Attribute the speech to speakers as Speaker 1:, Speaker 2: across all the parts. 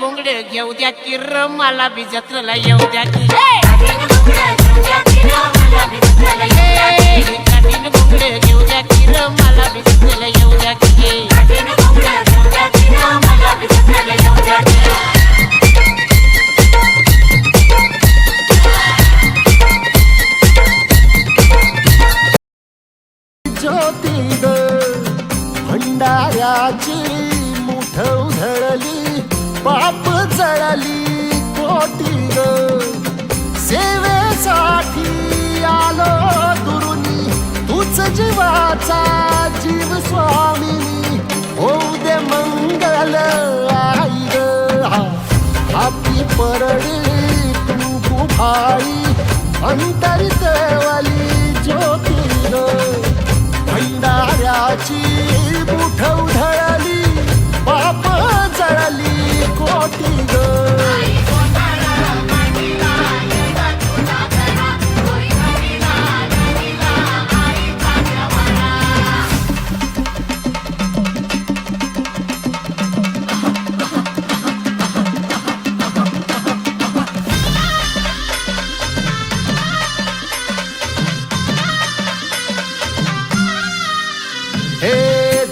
Speaker 1: घोंगड घेऊ द्या किर मला बी जत्रेला येऊ द्या की काठीनं घोंगड घेऊ द्या मला बी जत्रेला येऊ द्या की.
Speaker 2: ज्योती भंडाऱ्याची मुठ उधळली. बाप जळली कोटी ग. सेवेसाठी आलो दुरुनी. तूच जीवाचा जीव स्वामिनी. होऊ दे मंगल आई ग. हाती परळी तू भाई अंतरित वाली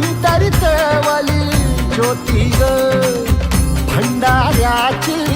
Speaker 2: अंतरित ज्योती ग. भंडाऱ्याची